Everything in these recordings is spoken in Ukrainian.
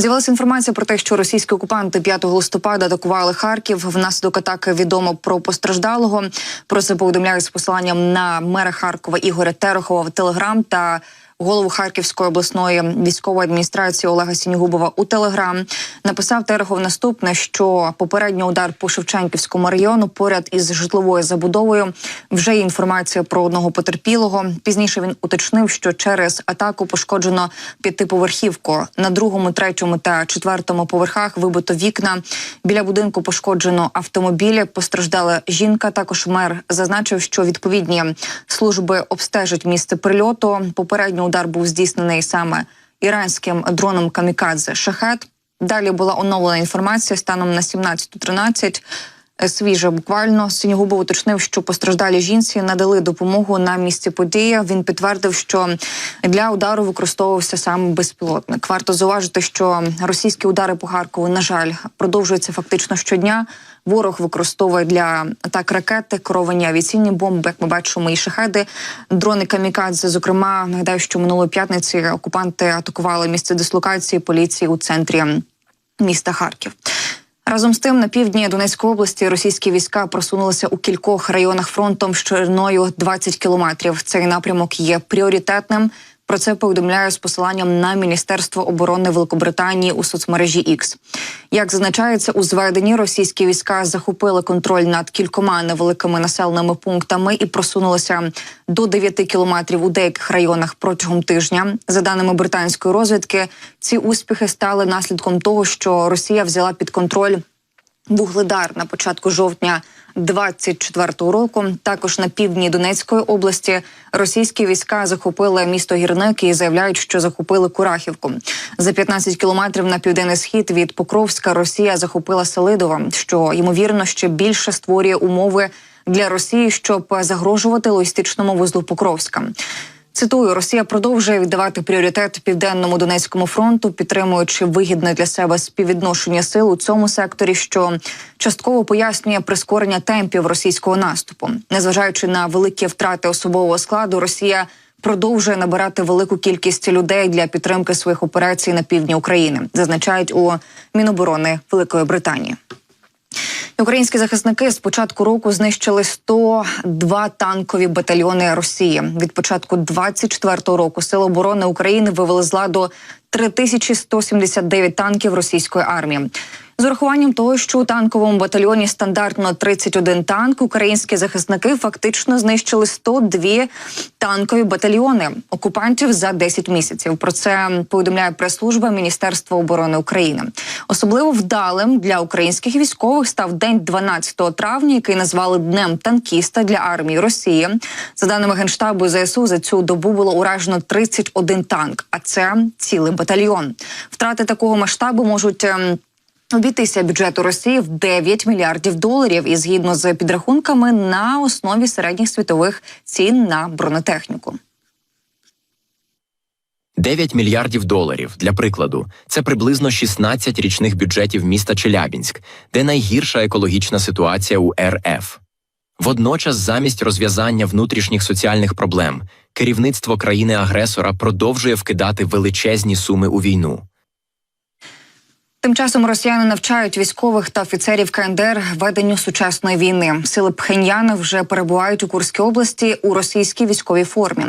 З'явилася інформація про те, що російські окупанти 5 листопада атакували Харків. Внаслідок атаки відомо про постраждалого. Про це повідомляють з посиланням на мера Харкова Ігоря Терехова в Телеграм та голову Харківської обласної військової адміністрації Олега Сінігубова у Телеграм. Написав Терехов наступне, що попередній удар по Шевченківському району поряд із житловою забудовою вже є інформація про одного потерпілого. Пізніше він уточнив, що через атаку пошкоджено п'ятиповерхівку. На другому, третьому та четвертому поверхах вибито вікна. Біля будинку пошкоджено автомобілі. Постраждала жінка. Також мер зазначив, що відповідні служби обстежать місце прильоту. Попередньо удар був здійснений саме іранським дроном Камікадзе Шахет. Далі була оновлена інформація станом на 17.13. Свіже буквально Синігубов уточнив, що постраждалі жінці надали допомогу на місці події. Він підтвердив, що для удару використовувався саме безпілотник. Варто зауважити, що російські удари по Харкову, на жаль, продовжуються фактично щодня. Ворог використовує для атак ракети, керовані авіаційні бомби. Як ми бачимо, і шахеди, дрони камікадзе. Зокрема, нагадаю, що минулої п'ятниці окупанти атакували місце дислокації поліції у центрі міста Харків. Разом з тим, на півдні Донецької області російські війська просунулися у кількох районах фронтом шириною 20 кілометрів. Цей напрямок є пріоритетним. Про це повідомляє з посиланням на Міністерство оборони Великобританії у соцмережі X. Як зазначається, у зведенні російські війська захопили контроль над кількома невеликими населеними пунктами і просунулися до 9 кілометрів у деяких районах протягом тижня. За даними британської розвідки, ці успіхи стали наслідком того, що Росія взяла під контроль Вугледар на початку жовтня 24-го року. Також на півдні Донецької області російські війська захопили місто Гірник і заявляють, що захопили Курахівку. За 15 кілометрів на південний схід від Покровська Росія захопила Селидова, що ймовірно ще більше створює умови для Росії, щоб загрожувати логістичному вузлу Покровська. Цитую, Росія продовжує віддавати пріоритет південному Донецькому фронту, підтримуючи вигідне для себе співвідношення сил у цьому секторі, що частково пояснює прискорення темпів російського наступу, незважаючи на великі втрати особового складу, Росія продовжує набирати велику кількість людей для підтримки своїх операцій на півдні України, зазначають у Міноборони Великої Британії. Українські захисники з початку року знищили 102 танкові батальйони Росії. Від початку 24-го року Сили оборони України вивели з ладу 3179 танків російської армії. З урахуванням того, що у танковому батальйоні стандартно 31 танк, українські захисники фактично знищили 102 танкові батальйони окупантів за 10 місяців. Про це повідомляє прес-служба Міністерства оборони України. Особливо вдалим для українських військових став день 12 травня, який назвали днем танкіста для армії Росії. За даними генштабу ЗСУ, за цю добу було уражено 31 танк, а це цілий батальйон. Втрати такого масштабу можуть. ем, Обійтися бюджету Росії в 9 мільярдів доларів, і згідно з підрахунками на основі середніх світових цін на бронетехніку. 9 мільярдів доларів для прикладу. Це приблизно 16 річних бюджетів міста Челябінськ, де найгірша екологічна ситуація у РФ. Водночас, замість розв'язання внутрішніх соціальних проблем, керівництво країни-агресора продовжує вкидати величезні суми у війну. Тим часом росіяни навчають військових та офіцерів КНДР веденню сучасної війни. Сили Пхеньяна вже перебувають у Курській області у російській військовій формі.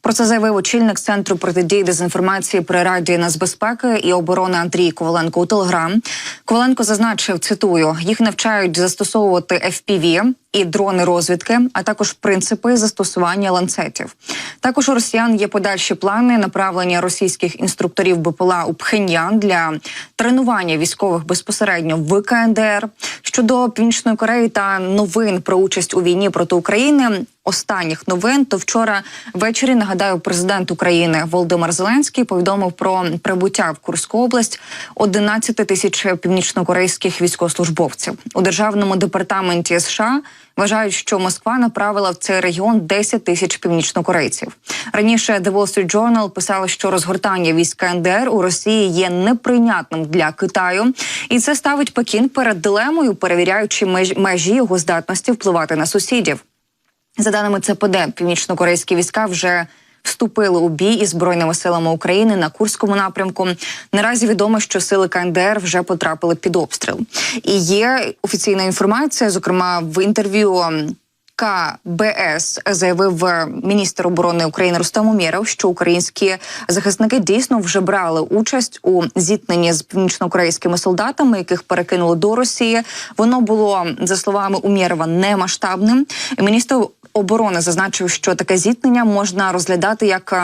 Про це заявив очільник центру протидії дезінформації при раді нацбезпеки і оборони Андрій Коваленко у Телеграм. Коваленко зазначив, цитую: їх навчають застосовувати FPV і дрони розвідки, а також принципи застосування ланцетів. Також у росіян є подальші плани направлення російських інструкторів БПЛА у Пхеньян для тренування військових безпосередньо в КНДР. Щодо Північної Кореї та новин про участь у війні проти України. Останніх новин то вчора ввечері нагадаю, президент України Володимир Зеленський повідомив про прибуття в Курську область 11 тисяч північнокорейських військовослужбовців у державному департаменті США. Вважають, що Москва направила в цей регіон 10 тисяч північнокорейців. Раніше The Wall Street Journal писали, що розгортання військ КНДР у Росії є неприйнятним для Китаю, і це ставить Пекін перед дилемою, перевіряючи меж- межі його здатності впливати на сусідів. За даними ЦПД, північнокорейські війська вже вступили у бій із збройними силами України на Курському напрямку. Наразі відомо, що сили КНДР вже потрапили під обстріл. І є офіційна інформація, зокрема в інтерв'ю. КБС заявив міністр оборони України Рустем Умєров, що українські захисники дійсно вже брали участь у зіткненні з північнокорейськими солдатами, яких перекинули до Росії. Воно було за словами Умєрова немасштабним. Міністр оборони зазначив, що таке зіткнення можна розглядати як.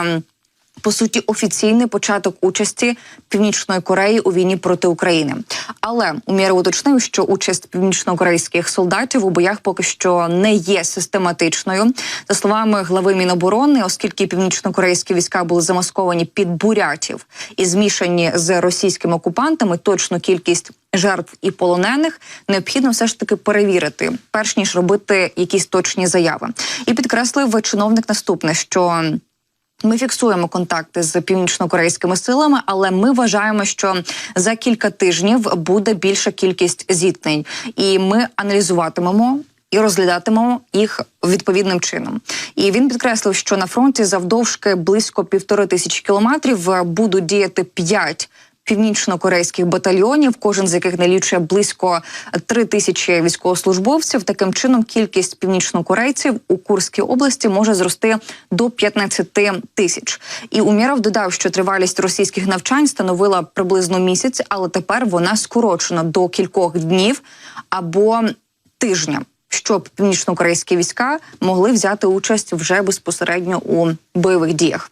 По суті офіційний початок участі Північної Кореї у війні проти України. Але Умєров уточнив, що участь північнокорейських солдатів у боях поки що не є систематичною. За словами глави Міноборони, оскільки північнокорейські війська були замасковані під бурятів і змішані з російськими окупантами, точну кількість жертв і полонених необхідно все ж таки перевірити, перш ніж робити якісь точні заяви. І підкреслив чиновник наступне, що. Ми фіксуємо контакти з північнокорейськими силами, але ми вважаємо, що за кілька тижнів буде більша кількість зіткнень, і ми аналізуватимемо. І розглядатимемо їх відповідним чином. І він підкреслив, що на фронті завдовжки близько півтори тисячі кілометрів е, будуть діяти п'ять північно-корейських батальйонів, кожен з яких налічує близько три тисячі військовослужбовців. Таким чином, кількість північнокорейців у Курській області може зрости до 15 тисяч. І Умєров додав, що тривалість російських навчань становила приблизно місяць, але тепер вона скорочена до кількох днів або тижня. Щоб північно-корейські війська могли взяти участь вже безпосередньо у бойових діях.